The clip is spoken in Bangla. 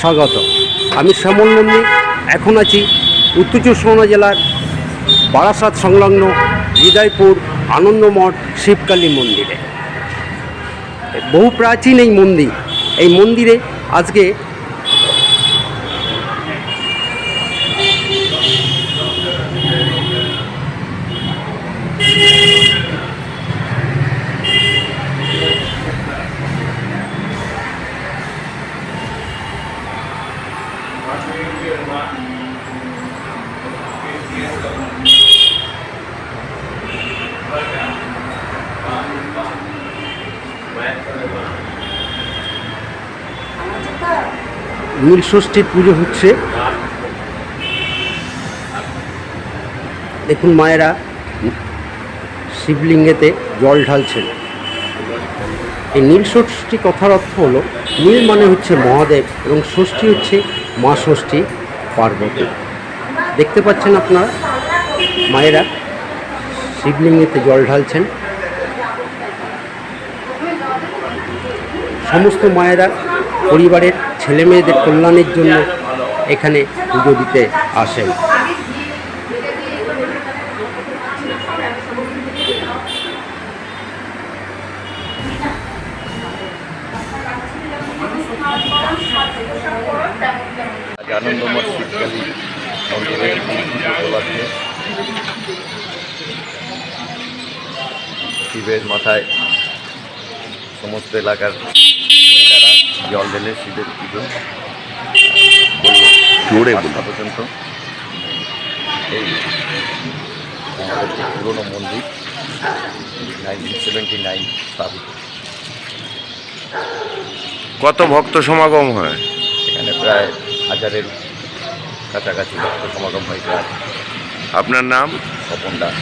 স্বাগত। আমি শ্যামল নন্দী, এখন আছি উত্তর চব্বিশ পরগনা জেলার বারাসাত সংলগ্ন হৃদয়পুর আনন্দমঠ শিবকালী মন্দিরে। বহু প্রাচীন এই মন্দির, এই মন্দিরে আজকে নীলষষ্ঠীর পুজো হচ্ছে। দেখুন মায়েরা, শিবলিঙ্গেতে জল ঢালছেন। এই নীলষষ্ঠী কথার অর্থ হলো, নীল মানে হচ্ছে মহাদেব এবং ষষ্ঠী হচ্ছে মা ষষ্ঠী পার্বতী দেখতে পাচ্ছেন আপনারা, মায়েরা শিবলিঙ্গেতে জল ঢালছেন। সমস্ত মায়েরা পরিবারের ছেলে মেয়েদের কল্যাণের জন্য এখানে পুজো দিতে আসেন। আজ আনন্দমঠ শীতকালী পুজো উপলক্ষে শিবের মাথায় সমস্ত এলাকার মহিলারা জল ঢেলে শিবের পুজো। জোরে পর্যন্ত এই পুরনো মন্দির নাইনটিন সেভেন্টি নাইন স্থাপিত। কত ভক্ত সমাগম হয়? এখানে প্রায় হাজারের কাছাকাছি ভক্ত সমাগম হয়েছে। আপনার নাম? স্বপন দাস।